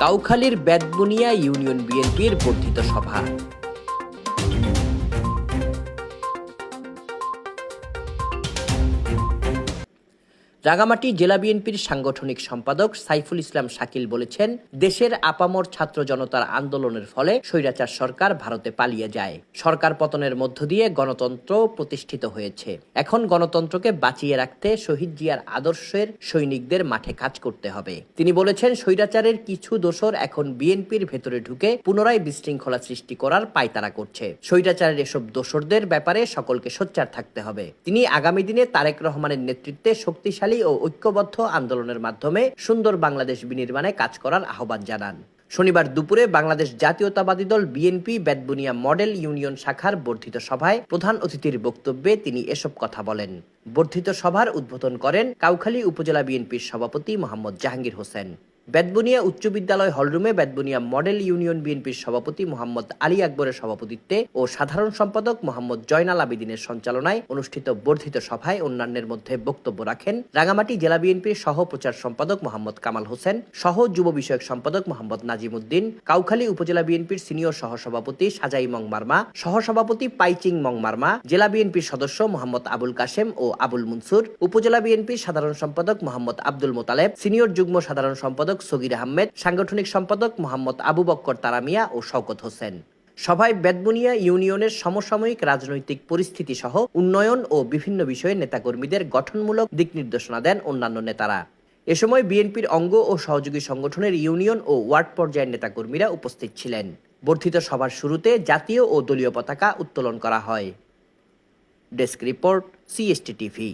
কাউখালীর Betbunia union বিএনপির বর্ধিত সভা। রাঙামাটি জেলা বিএনপির সাংগঠনিক সম্পাদক সাইফুল ইসলাম শাকিল বলেছেন, দেশের আপামর ছাত্র জনতার আন্দোলনের ফলে স্বৈরাচার সরকার ভারতে পালিয়ে যায়। সরকার পতনের মধ্য দিয়ে গণতন্ত্র প্রতিষ্ঠিত হয়েছে। এখন গণতন্ত্রকে বাঁচিয়ে রাখতে শহীদ জিয়ার আদর্শের সৈনিকদের মাঠে কাজ করতে হবে। তিনি বলেছেন, স্বৈরাচারের কিছু দোসর এখন বিএনপির ভেতরে ঢুকে পুনরায় বিশৃঙ্খলা সৃষ্টি করার পায়তারা করছে। স্বৈরাচারের এসব দোসরদের ব্যাপারে সকলকে সোচ্চার থাকতে হবে। তিনি আগামী দিনে তারেক রহমানের নেতৃত্বে শক্তিশালী ও ঐক্যবদ্ধ আন্দোলনের মাধ্যমে সুন্দর বাংলাদেশ বিনির্মাণে কাজ করার আহ্বান জানান। শনিবার দুপুরে বাংলাদেশ জাতীয়তাবাদী দল বিএনপি বেদবুনিয়া মডেল ইউনিয়ন শাখার বর্ধিত সভায় প্রধান অতিথির বক্তব্যে তিনি এসব কথা বলেন। বর্ধিত সভার উদ্বোধন করেন কাউখালী উপজেলা বিএনপির সভাপতি মোহাম্মদ জাহাঙ্গীর হোসেন। বেদবুনিয়া উচ্চ বিদ্যালয় হলরুমে বেদবুনিয়া মডেল ইউনিয়ন বিএনপির সভাপতি মোহাম্মদ আলী আকবরের সভাপতিত্বে ও সাধারণ সম্পাদক মোহাম্মদ জয়নাল আবিদিনের সঞ্চালনায় অনুষ্ঠিত বর্ধিত সভায় অন্যান্যের মধ্যে বক্তব্য রাখেন রাঙামাটি জেলা বিএনপির সহ প্রচার সম্পাদক মোহাম্মদ কামাল হোসেন সহ যুব বিষয়ক সম্পাদক মোহাম্মদ নাজিমুদ্দিন, কাউখালী উপজেলা বিএনপির সিনিয়র সহসভাপতি সাজাই মং মার্মা, সহসভাপতি পাইচিং মং মার্মা, জেলা বিএনপির সদস্য মোহাম্মদ আবুল কাশেম ও আবুল মুনসুর, উপজেলা বিএনপির সাধারণ সম্পাদক মোহাম্মদ আব্দুল মোতালেব, সিনিয়র যুগ্ম সাধারণ সম্পাদক সগির আহমেদ, সাংগঠনিক সম্পাদক মোহাম্মদ আবু বক্কর তারামিয়া ও শওকত হোসেন। সভায় বেদবুনিয়া ইউনিয়নের সমসাময়িক রাজনৈতিক পরিস্থিতি সহ উন্নয়ন ও বিভিন্ন বিষয়ে নেতাকর্মীদের গঠনমূলক দিক নির্দেশনা দেন অন্যান্য নেতারা। এ সময় বিএনপির অঙ্গ ও সহযোগী সংগঠনের ইউনিয়ন ও ওয়ার্ড পর্যায়ের নেতাকর্মীরা উপস্থিত ছিলেন। বর্ধিত সভার শুরুতে জাতীয় ও দলীয় পতাকা উত্তোলন করা হয়। Desk report CST TV